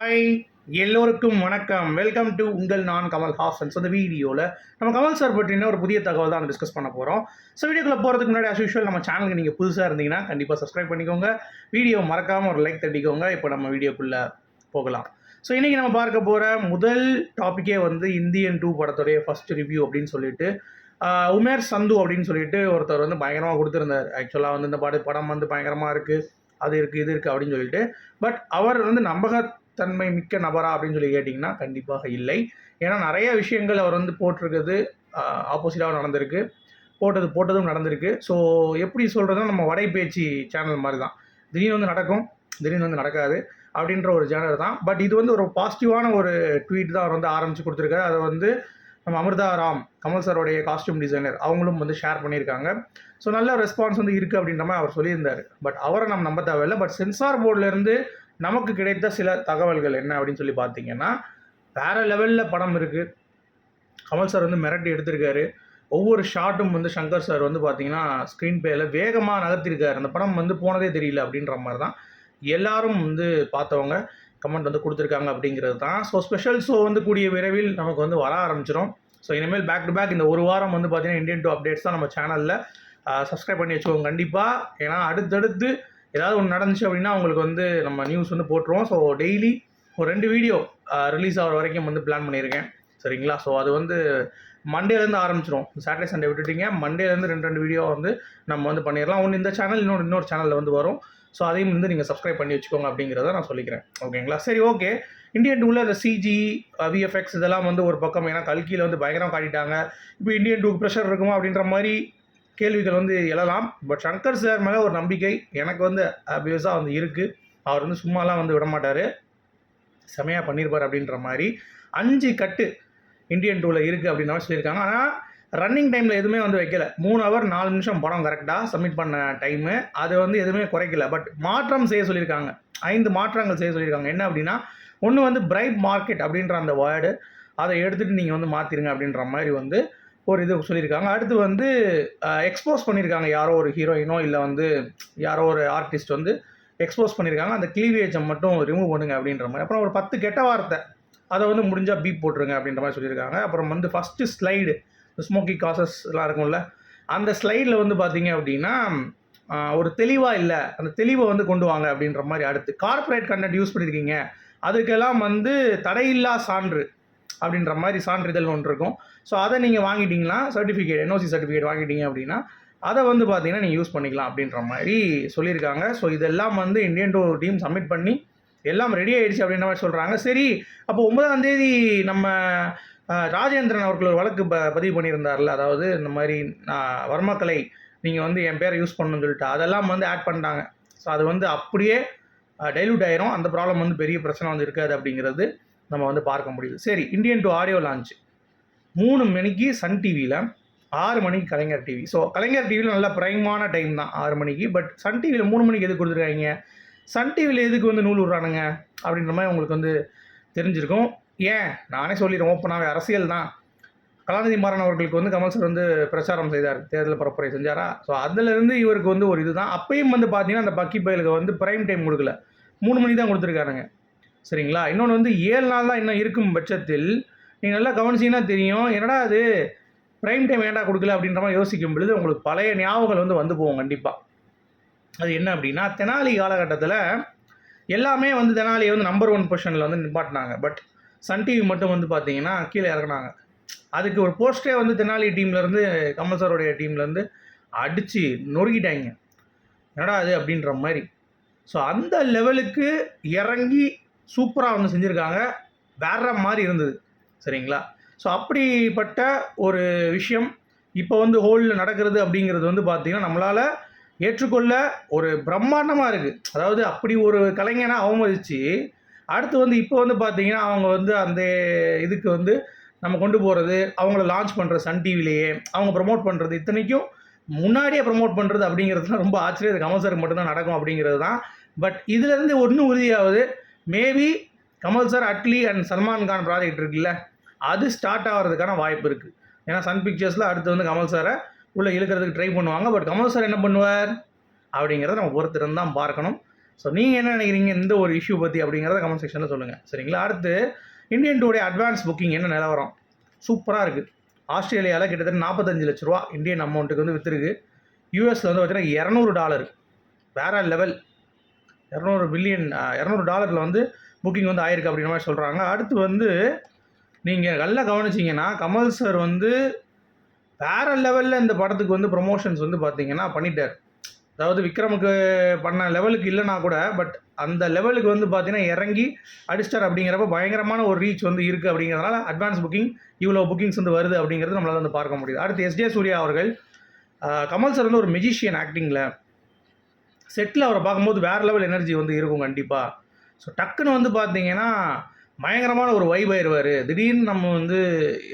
Hi எல்லோருக்கும் வணக்கம். Welcome to உங்கள் நான் கமல் ஹாசன். ஸோ இந்த வீடியோவில் நம்ம கமல் சார் பற்றின ஒரு புதிய தகவல் தான் டிஸ்கஸ் பண்ண போகிறோம் ஸோ வீடியோக்குள்ள போகிறதுக்கு முன்னாடி அஸ் யூஷுவல் நம்ம சேனலுக்கு நீங்கள் புதுசாக இருந்தீங்கன்னா கண்டிப்பாக சப்ஸ்கிரைப் பண்ணிக்கோங்க. வீடியோ மறக்காமல் ஒரு லைக் தட்டிக்கோங்க. இப்போ நம்ம வீடியோக்குள்ளே போகலாம். ஸோ இன்றைக்கி நம்ம பார்க்க போகிற முதல் டாப்பிக்கே வந்து இந்தியன் டூ படத்துடைய ஃபர்ஸ்ட் ரிவ்யூ அப்படின்னு சொல்லிட்டு உமேர் சந்து அப்படின்னு சொல்லிட்டு ஒருத்தர் வந்து பயங்கரமாக கொடுத்துருந்தார். ஆக்சுவலாக வந்து இந்த படம் படம் வந்து பயங்கரமாக இருக்குது அது இருக்குது இது இருக்குது அப்படின்னு சொல்லிட்டு. பட் அவர் வந்து நம்பக தன்மை மிக்க நபரா அப்படின்னு சொல்லி கேட்டிங்கன்னா கண்டிப்பாக இல்லை. ஏன்னா நிறைய விஷயங்கள் அவர் வந்து போட்டிருக்கிறது ஆப்போசிட்டாக நடந்திருக்கு. போட்டது போட்டதும் நடந்திருக்கு. ஸோ எப்படி சொல்கிறதுனா நம்ம வடை பேச்சு சேனல் மாதிரி தான் திடீர்னு வந்து நடக்கும் திடீர்னு வந்து நடக்காது அப்படின்ற ஒரு சேனல் தான். பட் இது வந்து ஒரு பாசிட்டிவான ஒரு ட்வீட் தான் அவர் வந்து ஆரம்பித்து கொடுத்துருக்காரு. அதை வந்து நம்ம அமிர்தா ராம் கமல் சாரோடைய காஸ்டியூம் டிசைனர் அவங்களும் வந்து ஷேர் பண்ணியிருக்காங்க. ஸோ நல்ல ரெஸ்பான்ஸ் வந்து இருக்குது அப்படின்ற மாதிரி அவர் சொல்லியிருந்தார். பட் அவரை நம்ம நம்ப தேவையில்லை. பட் சென்சார் போர்ட்லேருந்து நமக்கு கிடைத்த சில தகவல்கள் என்ன அப்படின்னு சொல்லி பார்த்தீங்கன்னா வேறு லெவலில் படம் இருக்குது கமல் சார் வந்து மிரட்டி எடுத்திருக்காரு. ஒவ்வொரு ஷாட்டும் வந்து சங்கர் சார் வந்து பார்த்தீங்கன்னா ஸ்க்ரீன் பேயில் வேகமாக நகர்த்திருக்காரு. அந்த படம் வந்து போனதே தெரியல அப்படின்ற மாதிரி தான் எல்லாரும் வந்து பார்த்தவங்க கமெண்ட் வந்து கொடுத்துருக்காங்க அப்படிங்கிறது தான். ஸோ ஸ்பெஷல் ஷோ வந்து கூடிய விரைவில் நமக்கு வந்து வர ஆரம்பிச்சிடும் ஸோ இனிமேல் பேக் டு பேக் இந்த ஒரு வாரம் வந்து பார்த்தீங்கன்னா இந்தியன் டூ அப்டேட்ஸ் தான் நம்ம சேனலில் சப்ஸ்கிரைப் பண்ணி வச்சுக்கோங்க. கண்டிப்பாக ஏன்னா அடுத்தடுத்து ஏதாவது ஒன்று நடந்துச்சு அப்படின்னா உங்களுக்கு வந்து நம்ம நியூஸ் வந்து போட்டுருவோம். ஸோ டெய்லி ஒரு ரெண்டு வீடியோ ரிலீஸ் ஆகிற வரைக்கும் வந்து பிளான் பண்ணியிருக்கேன். சரிங்களா? ஸோ அது வந்து மண்டேலேருந்து ஆரம்பிச்சிரும். சாட்டர்டே சண்டே விட்டுட்டீங்க. மண்டேலேருந்து ரெண்டு ரெண்டு வீடியோ வந்து நம்ம வந்து பண்ணிடலாம். ஒன்று இந்த சேனல் இன்னொரு இன்னொரு சேனலில் வந்து வரும். ஸோ அதையும் வந்து நீங்கள் சப்ஸ்கிரைப் பண்ணி வச்சுக்கோங்க அப்படிங்கிறத நான் சொல்லிக்கிறேன். ஓகேங்களா? சரி ஓகே இந்தியன் டூவில் அந்த சிஜி விஎஃப்எக்ஸ் இதெல்லாம் வந்து ஒரு பக்கம். ஏன்னா கல்கியில் வந்து பயங்கரமாக காட்டிட்டாங்க. இப்போ இந்தியன் டூ ப்ரெஷர் இருக்குமா அப்படின்ற மாதிரி கேள்விகள் வந்து எழலாம். பட் சங்கர் சார் மேலே ஒரு நம்பிக்கை எனக்கு வந்து அபியஸாக வந்து இருக்குது அவர் வந்து சும்மாலாம் வந்து விட மாட்டார் செமையாக பண்ணியிருப்பார் அப்படின்ற மாதிரி. அஞ்சு கட்டு இந்தியன் டூவில் இருக்குது அப்படின்ற சொல்லியிருக்காங்க. ஆனால் ரன்னிங் டைமில் எதுவுமே வந்து வைக்கல. மூணு ஹவர் நாலு நிமிஷம் படம் கரெக்டாக சப்மிட் பண்ண டைமு அதை வந்து எதுவுமே குறைக்கல. பட் மாற்றம் செய்ய சொல்லியிருக்காங்க. ஐந்து மாற்றங்கள் செய்ய சொல்லியிருக்காங்க. என்ன அப்படின்னா ஒன்று வந்து பிரைட் மார்க்கெட் அப்படின்ற அந்த வேர்டு அதை எடுத்துகிட்டு நீங்கள் வந்து மாற்றிருங்க அப்படின்ற மாதிரி வந்து ஒரு இது சொல்லியிருக்காங்க. அடுத்து வந்து எக்ஸ்போஸ் பண்ணியிருக்காங்க. யாரோ ஒரு ஹீரோயினோ இல்லை வந்து யாரோ ஒரு ஆர்டிஸ்ட் வந்து எக்ஸ்போஸ் பண்ணியிருக்காங்க. அந்த கிளீவேஜை மட்டும் ரிமூவ் பண்ணுங்க அப்படின்ற மாதிரி. அப்புறம் ஒரு பத்து கெட்ட வார்த்தை. அதை வந்து முடிஞ்சால் பீப் போட்டுருங்க அப்படின்ற மாதிரி சொல்லியிருக்காங்க. அப்புறம் வந்து ஃபஸ்ட்டு ஸ்லைடு ஸ்மோக்கி காசஸ் எல்லாம் இருக்கும்ல. அந்த ஸ்லைடில் வந்து பார்த்தீங்க அப்படின்னா ஒரு தெளிவாக இல்லை. அந்த தெளிவை வந்து கொண்டு வாங்க அப்படின்ற மாதிரி அடுத்து. கார்ப்பரேட் கண்டென்ட் யூஸ் பண்ணியிருக்கீங்க. அதுக்கெல்லாம் வந்து தடையில்லா சான்று. அப்படின்ற மாதிரி சான்றிதழ் ஒன்று இருக்கும். ஸோ அதை நீங்கள் வாங்கிட்டீங்கன்னா சர்டிஃபிகேட் என்ஓசி சர்டிஃபிகேட் வாங்கிட்டீங்க அப்படின்னா அதை வந்து பார்த்தீங்கன்னா நீங்கள் யூஸ் பண்ணிக்கலாம் அப்படின்ற மாதிரி சொல்லியிருக்காங்க. ஸோ இதெல்லாம் வந்து இந்தியன் டூ டீம் சப்மிட் பண்ணி எல்லாம் ரெடி ஆகிடுச்சு அப்படின்ற மாதிரி சொல்கிறாங்க சரி அப்போ ஒன்பதாம் தேதி நம்ம ராஜேந்திரன் அவர்கள் ஒரு வழக்கு ப பதிவு பண்ணியிருந்தார்ல அதாவது இந்த மாதிரி நான் வர்மக்கலை நீங்கள் வந்து என் பேரை யூஸ் பண்ணணும்னு சொல்லிட்டு அதெல்லாம் வந்து ஆட் பண்ணிட்டாங்க. ஸோ அது வந்து அப்படியே டைல்யூட் ஆயிரும். அந்த ப்ராப்ளம் வந்து பெரிய பிரச்சனை வந்து இருக்காது அப்படிங்கிறது. நம்ம வந்து பார்க்க முடியுது. சரி இந்தியன் டூ ஆடியோ லான்ச் மூணு மணிக்கு சன் டிவியில் ஆறு மணிக்கு கலைஞர் டிவி ஸோ கலைஞர் டிவியில் நல்ல ப்ரைமான டைம் தான் ஆறு மணிக்கு. பட் சன் டிவியில் மூணு மணிக்கு எதுக்கு கொடுத்துருக்காங்க? சன் டிவியில் எதுக்கு வந்து நூல் விட்றானுங்க? அப்படின்ற மாதிரி உங்களுக்கு வந்து தெரிஞ்சிருக்கும். ஏன்? நானே சொல்லிடுறேன் ஓப்பனாகவே அரசியல் தான். கலாநிதி மாறன் அவர்களுக்கு வந்து கமல் சார் வந்து பிரச்சாரம் செய்தார் தேர்தல் பரப்புரை செஞ்சாரா? ஸோ அதுலேருந்து இவருக்கு வந்து ஒரு இது தான் அப்பயும் வந்து பார்த்தீங்கன்னா அந்த பக்கி பயலுக்கு வந்து பிரைம் டைம் கொடுக்கல. மூணு மணி தான் கொடுத்துருக்காருங்க சரிங்களா? இன்னொன்று வந்து ஏழு நாள் தான் இன்னும் இருக்கும் பட்சத்தில். நீங்கள் நல்லா கவனிச்சிங்கன்னா தெரியும். என்னடா அது? ப்ரைம் டைம் ஏண்டா கொடுக்கல? அப்படின்ற மாதிரி யோசிக்கும் பொழுது உங்களுக்கு பழைய ஞாபகங்கள் வந்து வந்து போகும் கண்டிப்பாக அது என்ன அப்படின்னா தெனாலி காலகட்டத்தில் எல்லாமே வந்து தெனாலியை வந்து நம்பர் ஒன் பொசிஷனில் வந்து நிப்பாட்டினாங்க. பட் சன் டிவி மட்டும் வந்து பார்த்தீங்கன்னா கீழே இறக்குனாங்க அதுக்கு ஒரு போஸ்டே வந்து தெனாலி டீம்லேருந்து கமல் சாரோடைய டீம்லேருந்து அடித்து நொறுக்கிட்டாங்க. என்னடா அது? அப்படின்ற மாதிரி. ஸோ அந்த லெவலுக்கு இறங்கி சூப்பராக வந்து செஞ்சுருக்காங்க. வேற மாதிரி இருந்தது. சரிங்களா? ஸோ அப்படிப்பட்ட ஒரு விஷயம் இப்போ வந்து ஹோலில் நடக்கிறது அப்படிங்கிறது வந்து பார்த்திங்கன்னா நம்மளால் ஏற்றுக்கொள்ள ஒரு பிரம்மாண்டமாக இருக்குது அதாவது அப்படி ஒரு கலைஞனை அவமதித்து அடுத்து வந்து இப்போ வந்து பார்த்தீங்கன்னா அவங்க வந்து அந்த இதுக்கு வந்து நம்ம கொண்டு போகிறது அவங்கள லான்ச் பண்ணுற சன் டிவிலேயே அவங்க ப்ரமோட் பண்ணுறது இத்தனைக்கும் முன்னாடியே ப்ரமோட் பண்ணுறது அப்படிங்கிறதுலாம் ரொம்ப ஆச்சரியம் கமல் சாருக்கு மட்டும்தான் நடக்கும் அப்படிங்கிறது தான். பட் இதுலேருந்து ஒன்றும் உறுதியாகுது maybe Kamal sir Atlee and Salman Khan project இருக்குல்ல அது ஸ்டார்ட் ஆகிறதுக்கான வாய்ப்பு இருக்குது ஏன்னா சன் பிக்சர்ஸில் அடுத்து வந்து கமல் சாரை உள்ளே இழுக்கிறதுக்கு ட்ரை பண்ணுவாங்க. பட் கமல் சார் என்ன பண்ணுவார்? அப்படிங்கிறத நம்ம பொறுத்திருந்து தான் பார்க்கணும். ஸோ நீங்கள் என்ன நினைக்கிறீங்க இந்த ஒரு இஷ்யூ பற்றி அப்படிங்கிறத கமெண்ட் செக்ஷனில் சொல்லுங்கள் சரிங்களா? அடுத்து இந்தியன் டூடைய அட்வான்ஸ் புக்கிங் என்ன நிலவரம் சூப்பராக இருக்குது ஆஸ்திரேலியாவில் கிட்டத்தட்ட நாற்பத்தஞ்சு லட்ச ரூபா இந்தியன் அமௌண்ட்டுக்கு வந்து விற்றுருக்கு யூஎஸில் வந்து பார்த்தீங்கன்னா இரநூறு டாலர். வேற லெவல் இரநூறு பில்லியன் இரநூறு டாலரில் வந்து புக்கிங் வந்து ஆயிருக்கு அப்படிங்கிற மாதிரி சொல்கிறாங்க அடுத்து வந்து நீங்கள் நல்லா கவனிச்சிங்கன்னா கமல் சார் வந்து வேறு லெவலில் இந்த படத்துக்கு வந்து ப்ரொமோஷன்ஸ் வந்து பார்த்தீங்கன்னா பண்ணிட்டார். அதாவது விக்ரமுக்கு பண்ண லெவலுக்கு இல்லைனா கூட பட் அந்த லெவலுக்கு வந்து பார்த்தீங்கன்னா இறங்கி அடிஸ்டார் அப்படிங்கிறப்ப பயங்கரமான ஒரு ரீச் வந்து இருக்குது அப்படிங்கிறதுனால அட்வான்ஸ் புக்கிங் இவ்வளோ புக்கிங்ஸ் வந்து வருது அப்படிங்கிறது நம்மளால் வந்து பார்க்க முடியுது. அடுத்து எஸ்ஜே சூர்யா அவர்கள் கமல் சார் வந்து ஒரு மெஜிஷியன் ஆக்டிங்கில் செட்டில் அவரை பார்க்கும்போது வேறு லெவல் எனர்ஜி வந்து இருக்கும் கண்டிப்பாக ஸோ டக்குன்னு வந்து பார்த்தீங்கன்னா பயங்கரமான ஒரு வைப் ஆயிடுவார் திடீர்னு நம்ம வந்து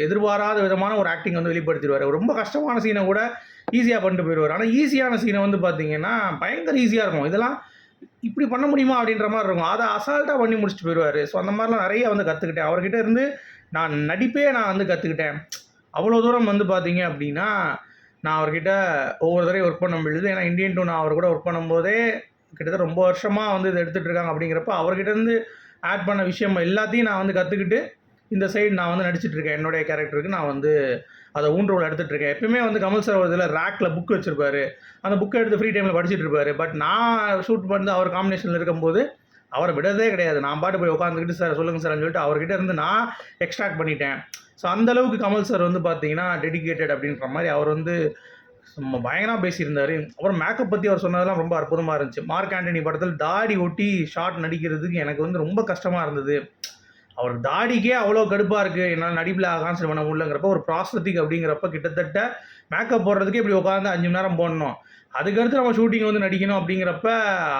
எதிர்பாராத விதமான ஒரு ஆக்டிங் வந்து வெளிப்படுத்திடுவார். ரொம்ப கஷ்டமான சீனை கூட ஈஸியாக பண்ணிட்டு போயிடுவார் ஆனால் ஈஸியான சீனை வந்து பார்த்தீங்கன்னா பயங்கர ஈஸியாக இருக்கும். இதெல்லாம் இப்படி பண்ண முடியுமா அப்படின்ற மாதிரி இருக்கும். அதை அசால்ட்டாக பண்ணி முடிச்சுட்டு போயிடுவார் ஸோ அந்த மாதிரிலாம் நிறைய வந்து கற்றுக்கிட்டேன் அவர்கிட்ட இருந்து நான் நடிப்பே நான் வந்து கற்றுக்கிட்டேன் அவ்வளோ தூரம் வந்து பார்த்தீங்க அப்படின்னா நான் அவர்கிட்ட ஒவ்வொரு தடவையும் ஒர்க் பண்ண முடியுது. ஏன்னா இந்தியன் டூ நான் அவர் கூட ஒர்க் பண்ணும்போதே கிட்டத்தட்ட ரொம்ப வருஷமாக வந்து இதை எடுத்துகிட்டு இருக்காங்க அப்படிங்கிறப்ப அவர்கிட்டருந்து ஆட் பண்ண விஷயம் எல்லாத்தையும் நான் வந்து கற்றுக்கிட்டு இந்த சைடு நான் வந்து நடிச்சிட்ருக்கேன் என்னுடைய கேரக்டருக்கு நான் வந்து அதை ஊன்றோல் எடுத்துகிட்ருக்கேன் எப்பயுமே வந்து கமல் சார் ஒரு இதில் ரேக்கில் புக் வச்சுருப்பாரு. அந்த புக்கை எடுத்து ஃப்ரீ டைமில் படிச்சுட்டு இருப்பாரு. பட் நான் ஷூட் பண்ணி அவர் காம்பினேஷனில் இருக்கும்போது அவரை விடதே கிடையாது. நான் பாட்டு போய் உட்காந்துக்கிட்டு சார் சொல்லுங்கள் சார்னு சொல்லிட்டு அவர்கிட்ட இருந்து நான் எக்ஸ்ட்ராக்ட் பண்ணிட்டேன். ஸோ அந்த அளவுக்கு கமல் சார் வந்து பார்த்தீங்கன்னா டெடிகேட்டட் அப்படின்ற மாதிரி அவர் வந்து சும்மா பயங்கரமாக பேசியிருந்தார். அப்புறம் மேக்கப் பற்றி அவர் சொன்னதெல்லாம் ரொம்ப அற்புதமாக இருந்துச்சு. மார்க் ஆண்டனி படத்தில் தாடி ஒட்டி ஷார்ட் நடிக்கிறதுக்கு எனக்கு வந்து ரொம்ப கஷ்டமாக இருந்தது. அவர் தாடிக்கே அவ்வளோ கடுப்பாக இருக்குது என்னால் நடிப்பில் கான்சன்ட் பண்ண முடியலங்கிறப்ப ஒரு ப்ராஸ்தட்டிக் அப்படிங்கிறப்ப கிட்டத்தட்ட மேக்கப் போடுறதுக்கு இப்படி உட்காந்து அஞ்சு மணி நேரம் போடணும். அதுக்கடுத்து நம்ம ஷூட்டிங் வந்து நடிக்கணும் அப்படிங்கிறப்ப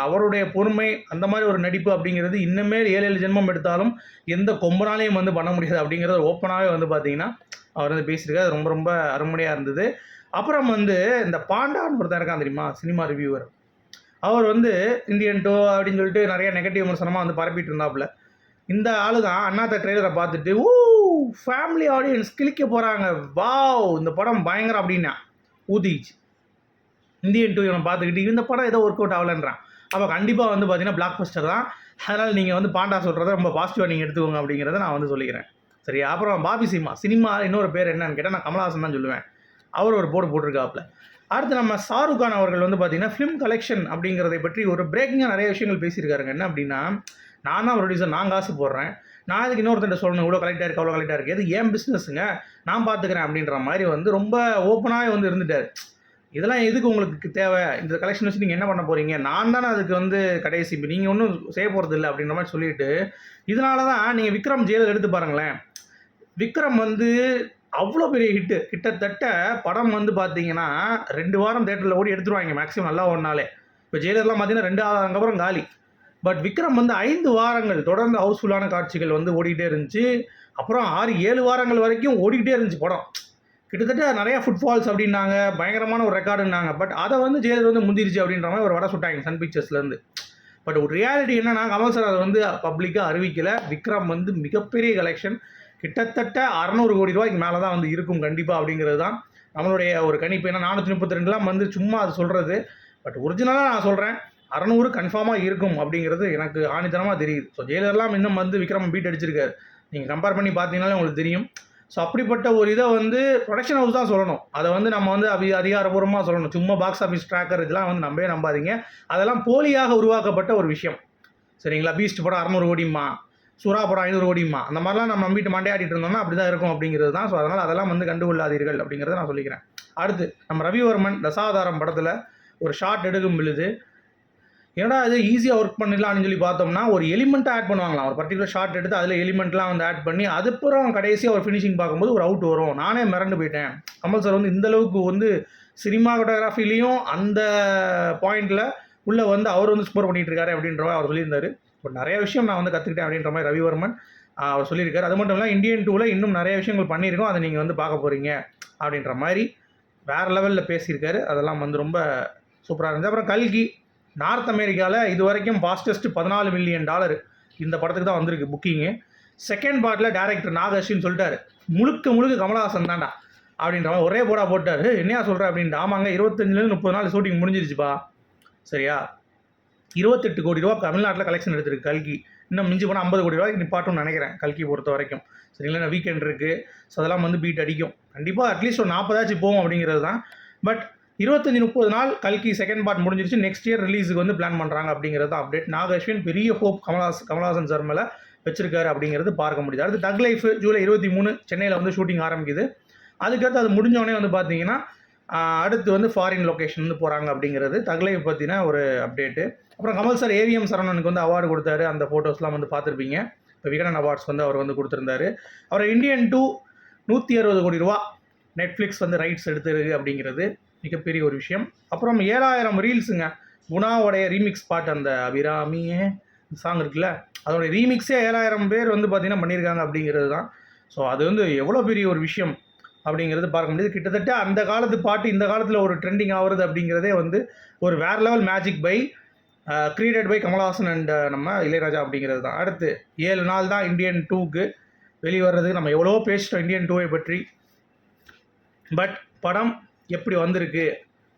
அவருடைய பொறுமை அந்த மாதிரி ஒரு நடிப்பு அப்படிங்கிறது இன்னுமே ஏழு ஏழு ஜென்மம் எடுத்தாலும் எந்த கொம்பனாலையும் வந்து பண்ண முடியாது அப்படிங்கிறது ஓப்பனாகவே வந்து பார்த்தீங்கன்னா அவர் வந்து பேசியிருக்காரு. அது ரொம்ப ரொம்ப அருமையாக இருந்தது. அப்புறம் வந்து இந்த பாண்டான்னு ஒருத்தன் இருக்கான் தெரியுமா? சினிமா ரிவ்யூவர் அவர் வந்து இந்தியன் டோ அப்படின்னு சொல்லிட்டு நிறைய நெகட்டிவ் விமர்சனமாக வந்து பரப்பிட்டு இருந்தாப்புல. இந்த ஆளு தான் அண்ணாத்த ட்ரெய்லரை பார்த்துட்டு ஊ ஃபேமிலி ஆடியன்ஸ் கிளிக்க போகிறாங்க வாவ் இந்த படம் பயங்கரம் அப்படின்னா ஊதிச்சு இந்தியன் டூ இவனை பார்த்துக்கிட்டு இந்த படம் ஏதோ ஒர்க் அவுட் ஆகலன்றான். அப்போ கண்டிப்பாக வந்து பார்த்தீங்கன்னா பிளாக் பஸ்டர் தான். அதனால் நீங்கள் வந்து பாண்டா சொல்கிறத ரொம்ப பாசிட்டிவாக நீங்கள் எடுத்துக்கோங்க அப்படிங்கிறத நான் வந்து சொல்லிக்கிறேன். சரி அப்புறம் பாபி சினிமா சினிமா இன்னொரு பேர் என்னன்னு கேட்டால் நான் கமலஹாசன் தான் சொல்லுவேன். அவர் ஒரு போர்டு போட்டிருக்காப்புல. அடுத்து நம்ம ஷாருக் கான் அவர்கள் வந்து பார்த்தீங்கன்னா ஃபிலிம் கலெக்ஷன் அப்படிங்கிறதை பற்றி ஒரு பிரேக்கிங்காக நிறைய விஷயங்கள் பேசியிருக்காருங்க. என்ன அப்படின்னா நான் தான் ப்ரொடியூசர் நான் காசு போடுறேன். நான் அதுக்கு இன்னொருத்தட்ட சொல்லணும்? இவ்வளோ கலெக்டாக இருக்குது அவ்வளோ கலெக்டாக இருக்குது இது ஏன் பிஸ்னஸுங்க நான் பார்த்துக்கிறேன் அப்படின்ற மாதிரி வந்து ரொம்ப ஓப்பனாகவே வந்து இருந்துட்டார். இதெல்லாம் எதுக்கு உங்களுக்கு தேவை? இந்த கலெக்ஷன் வச்சு நீங்கள் என்ன பண்ண போகிறீங்க நான் தானே அதுக்கு வந்து கடைசி இப்போ நீங்கள் ஒன்றும் செய்ய போகிறது இல்லை அப்படின்ற மாதிரி சொல்லிட்டு இதனால தான் நீங்கள் விக்ரம் ஜெயிலில் எடுத்து பாருங்களேன். விக்ரம் வந்து அவ்வளோ பெரிய ஹிட்டு கிட்டத்தட்ட படம் வந்து பார்த்தீங்கன்னா ரெண்டு வாரம் தேட்டரில் ஓடி எடுத்துருவாங்க மேக்ஸிமம் நல்லா ஒன்றாலே இப்போ ஜெயிலர்லாம் பார்த்தீங்கன்னா ரெண்டு வாரம் அப்புறம் காலி. பட் விக்ரம் வந்து ஐந்து வாரங்கள் தொடர்ந்து ஹவுஸ்ஃபுல்லான காட்சிகள் வந்து ஓடிக்கிட்டே இருந்துச்சு. அப்புறம் ஆறு ஏழு வாரங்கள் வரைக்கும் ஓடிக்கிட்டே இருந்துச்சு படம். கிட்டத்தட்ட நிறைய ஃபுட்ஃபால்ஸ் அப்படின்னாங்க பயங்கரமான ஒரு ரெக்கார்டுன்னாங்க பட் அதை வந்து ஜெயலலிதா வந்து முந்திருச்சு அப்படின்ற மாதிரி ஒரு வடை சுட்டாங்க சன் பிக்சர்ஸ்லேருந்து பட் ஒரு ரியாலிட்டி என்னன்னா கமல் சார் அதை வந்து பப்ளிக்காக அறிவிக்கலை. விக்ரம் வந்து மிகப்பெரிய கலெக்ஷன் கிட்டத்தட்ட அறநூறு கோடி ரூபாய்க்கு மேலே தான் வந்து இருக்கும் கண்டிப்பாக அப்படிங்கிறது தான் நம்மளுடைய ஒரு கணிப்பு. ஏன்னா நானூற்றி முப்பத்தி ரெண்டுலாம் வந்து சும்மா அது சொல்கிறது பட் ஒரிஜினலாக நான் சொல்கிறேன் அறநூறு கன்ஃபார்மாக இருக்கும் அப்படிங்கிறது எனக்கு ஆணித்தனமாக தெரியுது. ஸோ ஜெயலலிதாலாம் இன்னும் வந்து விக்ரம் பீட் அடிச்சிருக்காரு. நீங்கள் கம்பேர் பண்ணி பார்த்தீங்கன்னாலே உங்களுக்கு தெரியும். ஸோ அப்படிப்பட்ட ஒரு இதை வந்து ப்ரொடக்ஷன் ஹவுஸ் தான் சொல்லணும். அதை வந்து நம்ம வந்து அபி அதிகாரபூர்வமாக சொல்லணும். சும்மா பாக்ஸ் ஆஃபீஸ் ட்ராக்கர் இதெல்லாம் வந்து நம்பவே நம்பாதீங்க. அதெல்லாம் போலியாக உருவாக்கப்பட்ட ஒரு விஷயம். சரிங்களா? பீஸ்ட் படம் அறநூறு கோடியுமா சுறா படம் ஐநூறு கோடியுமா அந்த மாதிரிலாம் நம்ம நம்பிட்டு மண்டையாடிட்டு இருந்தோம்னா அப்படி தான் இருக்கும் அப்படிங்கிறது தான். ஸோ அதனால் அதெல்லாம் வந்து கண்டுகொள்ளாதீர்கள் அப்படிங்கிறத நான் சொல்லிக்கிறேன். அடுத்து நம்ம ரவிவர்மன் தசாதாரம் படத்தில் ஒரு ஷார்ட் எடுக்கும் பொழுது என்னடா இது ஈஸியாக ஒர்க் பண்ணிடலாம்னு சொல்லி பார்த்தோம்னா ஒரு எலிமெண்ட்டை ஆட் பண்ணுவாங்களாம். ஒரு பர்டிகுலர் ஷார்ட் எடுத்து அதில் எலிமெண்ட்லாம் வந்து ஆட் பண்ணி அதுக்கப்புறம் கடைசியாக ஒரு ஃபினிஷிங் பார்க்கும்போது ஒரு அவுட் வரும். நானே மிரண்டு போயிட்டேன். கமல் சார் வந்து இந்த அளவுக்கு வந்து சினிமாட்டோகிராஃபிலையும் அந்த பாயிண்டில் உள்ளே வந்து அவர் வந்து ஸ்கோர் பண்ணிட்டு இருக்காரு அப்படின்ற மாதிரி அவர் சொல்லியிருந்தார். இப்போ நிறைய விஷயம் நான் வந்து கற்றுக்கிட்டேன் அப்படின்ற மாதிரி ரவிவர்மன் அவர் சொல்லியிருக்காரு. அது மட்டும் இல்லை இந்தியன் டூவில் இன்னும் நிறைய விஷயங்கள் பண்ணியிருக்கோம். அதை நீங்கள் வந்து பார்க்க போகிறீங்க அப்படின்ற மாதிரி வேறு லெவலில் பேசியிருக்காரு. அதெல்லாம் வந்து ரொம்ப சூப்பராக இருந்துச்சு. அப்புறம் கல்கி நார்த் அமெரிக்காவில் இது வரைக்கும் ஃபாஸ்டஸ்ட் பதினாலு மில்லியன் டாலர் இந்த படத்துக்கு தான் வந்திருக்கு புக்கிங்கு செகண்ட் பார்ட்டில் டேரக்டர் நாகர்ஷின்னு சொல்லிட்டாரு. முழுக்க முழுக்க கமலஹாசன் தான்டா அப்படின்ற மாதிரி ஒரே போடா போட்டார். என்னையா சொல்கிற அப்படின்ட்டு. ஆமாங்க இருபத்தஞ்சிலேருந்து முப்பது நாள் ஷூட்டிங் முடிஞ்சிருச்சுப்பா. சரியா? இருபத்தெட்டு கோடி ரூபா தமிழ்நாட்டில் கலெக்ஷன் எடுத்திருக்கு கல்கி. இன்னும் மிஞ்சி போனால் ஐம்பது கோடி ரூபாய்க்கு நிப்பாட்டும்னு நினைக்கிறேன் கல்கி பொறுத்த வரைக்கும். சரிங்களா? வீக்கெண்ட் இருக்குது ஸோ அதெல்லாம் வந்து பீட் அடிக்கும். கண்டிப்பாக அட்லீஸ்ட் ஒரு நாற்பதாச்சும் போகும் அப்படிங்கிறது தான். பட் இருபத்தஞ்சி முப்பது நாள் கல்கி செகண்ட் பார்ட் முடிஞ்சிருச்சு. நெக்ஸ்ட் இயர் ரிலீஸுக்கு வந்து பிளான் பண்ணுறாங்க அப்படிங்கிறது தான் அப்டேட் நாக அஸ்வின் பெரிய ஹோப் கமலாஸ் கமல்ஹாசன் சார் மேலே வச்சிருக்காரு அப்படிங்கிறது பார்க்க முடியுது. அடுத்து டக் லைஃப் ஜூலை இருபத்தி மூணு சென்னையில் வந்து ஷூட்டிங் ஆரம்பிக்குது. அதுக்கடுத்து அது முடிஞ்சோடனே வந்து பார்த்தீங்கன்னா அடுத்து வந்து ஃபாரின் லொக்கேஷன் வந்து போகிறாங்க அப்படிங்கிறது. தக் லைஃப் பற்றின ஒரு அப்டேட்டு அப்புறம் கமல் சார் ஏவிஎம் சரவணனுக்கு வந்து அவார்டு கொடுத்தாரு. அந்த ஃபோட்டோஸ்லாம் வந்து பார்த்துருப்பீங்க. இப்போ விகடன் அவார்ட்ஸ் வந்து அவர் வந்து கொடுத்துருந்தாரு. அவர் இந்தியன் டூ நூற்றி அறுபது கோடி ரூபா நெட்ஃப்ளிக்ஸ் வந்து ரைட்ஸ் எடுத்துருக்கு அப்படிங்கிறது. மிகப்பெரிய ஒரு விஷயம். அப்புறம் ஏழாயிரம் ரீல்ஸுங்க. குணாவோடைய ரீமிக்ஸ் பாட்டு அந்த அபிராமியே சாங் இருக்குல்ல அதோடைய ரீமிக்ஸே ஏழாயிரம் பேர் வந்து பார்த்தீங்கன்னா பண்ணியிருக்காங்க அப்படிங்கிறது தான். ஸோ அது வந்து எவ்வளோ பெரிய ஒரு விஷயம் அப்படிங்கிறது பார்க்க முடியுது. கிட்டத்தட்ட அந்த காலத்து பாட்டு இந்த காலத்தில் ஒரு ட்ரெண்டிங் ஆகுறது அப்படிங்கிறதே வந்து ஒரு வேற level magic by created by Kamal Haasan and நம்ம இளையராஜா அப்படிங்கிறது தான். அடுத்து ஏழு நாள் தான் இந்தியன் டூக்கு வெளிவரதுக்கு நம்ம எவ்வளோ பேசிட்டோம் இந்தியன் டூவை பற்றி. பட் படம் எப்படி வந்திருக்கு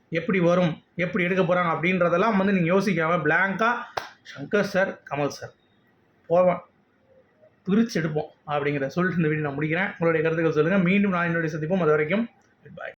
எப்படி வரும் எப்படி எடுக்க போகிறாங்க அப்படின்றதெல்லாம் வந்து நீங்கள் யோசிக்காமல் பிளாங்காக சங்கர் சார் கமல் சார் போவேன் பிரித்து எடுப்போம் அப்படிங்கிற சொல்லிட்டு இந்த வீடியோ நான் முடிக்கிறேன். உங்களுடைய கருத்துக்கள் சொல்லுங்கள் மீண்டும் நான் என்னுடைய சந்திப்போம். அது வரைக்கும் பாய்